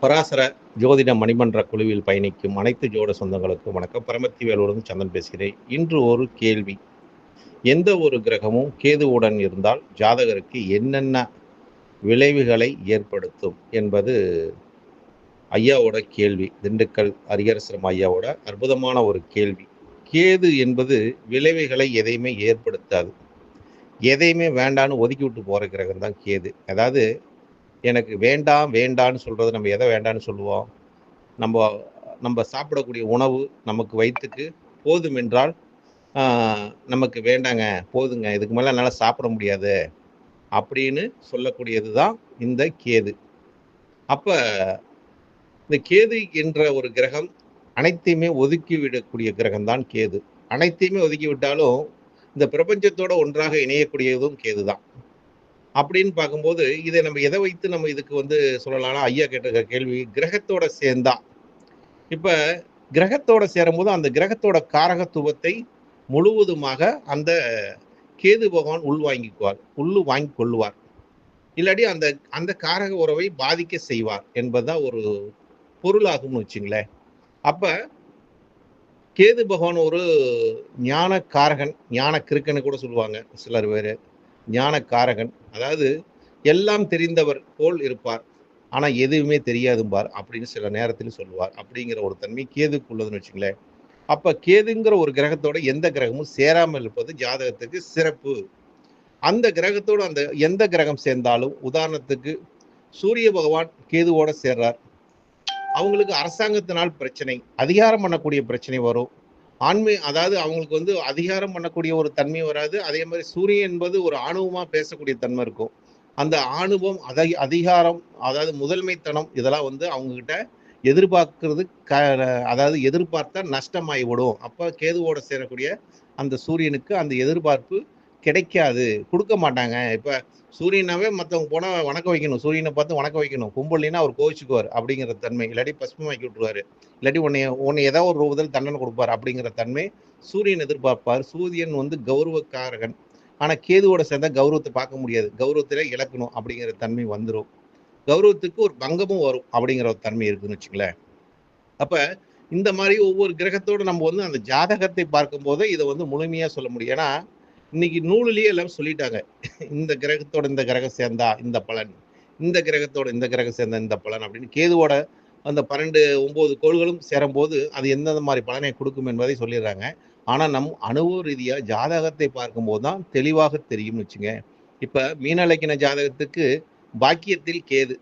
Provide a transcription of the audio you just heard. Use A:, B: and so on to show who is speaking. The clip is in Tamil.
A: பராசர ஜோதிட மணிமன்ற குழுவில் பயணிக்கும் அனைத்து ஜோட சொந்தங்களுக்கும் வணக்கம். பரமத்தி வேலூரும் சந்தன் பேசுகிறேன். இன்று ஒரு கேள்வி. எந்த ஒரு கிரகமும் கேதுவுடன் இருந்தால் ஜாதகருக்கு என்னென்ன விளைவுகளை ஏற்படுத்தும் என்பது ஐயாவோட கேள்வி. திண்டுக்கல் அரியரசரம் ஐயாவோட அற்புதமான ஒரு கேள்வி. கேது என்பது விளைவுகளை எதையுமே ஏற்படுத்தாது. எதையுமே வேண்டான்னு ஒதுக்கி விட்டு போகிற கிரகம் தான் கேது. அதாவது எனக்கு வேண்டாம் வேண்டான்னு சொல்கிறது நம்ம எதை வேண்டான்னு சொல்லுவோம்? நம்ம நம்ம சாப்பிடக்கூடிய உணவு நமக்கு வயிற்றுக்கு போதும் என்றால் நமக்கு வேண்டாங்க போதுங்க இதுக்கு மேலே என்னால் சாப்பிட முடியாது அப்படின்னு சொல்லக்கூடியது தான் இந்த கேது. அப்போ இந்த கேது என்ற ஒரு கிரகம் அனைத்தையுமே ஒதுக்கி விடக்கூடிய கிரகம் தான் கேது. அனைத்தையுமே ஒதுக்கி விட்டாலும் இந்த பிரபஞ்சத்தோட ஒன்றாக இணையக்கூடியதும் கேது தான் அப்படின்னு பார்க்கும்போது இதை நம்ம எதை வைத்து நம்ம இதுக்கு வந்து சொல்லலாம்னா ஐயா கேட்ட கேள்வி கிரகத்தோட சேர்ந்தா. இப்போ கிரகத்தோட சேரும்போது அந்த கிரகத்தோட காரகத்துவத்தை முழுவதுமாக அந்த கேது பகவான் உள்வாங்கிக்குவார் உள்ளு வாங்கி கொள்ளுவார். இல்லாட்டி அந்த அந்த காரக உறவை பாதிக்க செய்வார் என்பதுதான் ஒரு பொருளாகும்னு வச்சுங்களேன். அப்போ கேது பகவான் ஒரு ஞான காரகன் ஞான கிருக்கன்னு கூட சொல்லுவாங்க சிலர் பேர் ஞானக்காரகன். அதாவது எல்லாம் தெரிந்தவர் போல் இருப்பார். ஆனால் எதுவுமே தெரியாதும்பார் அப்படின்னு சில நேரத்தில் சொல்லுவார். அப்படிங்கிற ஒரு தன்மை கேதுக்கு உள்ளதுன்னு வச்சுங்களேன். அப்போ கேதுங்கிற ஒரு கிரகத்தோட எந்த கிரகமும் சேராமல் இருப்பது ஜாதகத்துக்கு சிறப்பு. அந்த கிரகத்தோடு அந்த எந்த கிரகம் சேர்ந்தாலும் உதாரணத்துக்கு சூரிய பகவான் கேதுவோட சேர்றார். அவங்களுக்கு அரசாங்கத்தினால் பிரச்சனை அதிகாரம் பண்ணக்கூடிய பிரச்சனை வரும். ஆண்மை அதாவது அவங்களுக்கு வந்து அதிகாரம் பண்ணக்கூடிய ஒரு தன்மை வராது. அதே மாதிரி சூரியன் என்பது ஒரு ஆணவமா பேசக்கூடிய தன்மை இருக்கும். அந்த ஆணவம் அதை அதிகாரம் அதாவது முதன்மைத்தனம் இதெல்லாம் வந்து அவங்க கிட்ட எதிர்பார்க்கறது க அதாவது எதிர்பார்த்தா நஷ்டமாகிவிடும் அப்போ கேதுவோட சேரக்கூடிய அந்த சூரியனுக்கு அந்த எதிர்பார்ப்பு கிடைக்காது. கொடுக்க மாட்டாங்க. இப்போ சூரியனாவே மற்றவங்க போனால் வணக்கம் வைக்கணும். சூரியனை பார்த்து வணக்கம் வைக்கணும். கும்பலினா அவர் கோவிச்சுக்குவார் அப்படிங்கிற தன்மை. இல்லாட்டி பஸ்மமாக்கி விட்டுருவாரு. இல்லாட்டி உன்னை உன்னை ஏதாவது ஒரு ரூபத்தில் தண்டனை கொடுப்பார் அப்படிங்கிற தன்மை சூரியன் எதிர்பார்ப்பார். சூரியன் வந்து கௌரவக்காரகன். ஆனால் கேதுவோட சேர்ந்தா கௌரவத்தை பார்க்க முடியாது. கௌரவத்தில் இழக்கணும் அப்படிங்கிற தன்மை வந்துடும் கௌரவத்துக்கு ஒரு பங்கமும் வரும் அப்படிங்கிற ஒரு தன்மை இருக்குன்னு வச்சுங்களேன் அப்போ இந்த மாதிரி ஒவ்வொரு கிரகத்தோட நம்ம வந்து அந்த ஜாதகத்தை பார்க்கும்போது இதை வந்து முழுமையாக சொல்ல முடியும். ஏன்னா இன்னைக்கு நூலிலேயே எல்லாம் சொல்லிட்டாங்க. இந்த கிரகத்தோட இந்த கிரகம் சேர்ந்தா இந்த பலன் இந்த கிரகத்தோட இந்த கிரகம் சேர்ந்தா இந்த பலன் அப்படின்னு கேதுவோட அந்த பன்னெண்டு ஒம்பது கோள்களும் சேரும்போது அது எந்தெந்த மாதிரி பலனை கொடுக்கும் என்பதை சொல்லிடுறாங்க. ஆனால் நம் அனுபவ ரீதியாக ஜாதகத்தை பார்க்கும்போது தான் தெளிவாக தெரியும்னு வச்சுங்க. இப்போ மீனலக்கின ஜாதகத்துக்கு பாக்கியத்தில் கேது.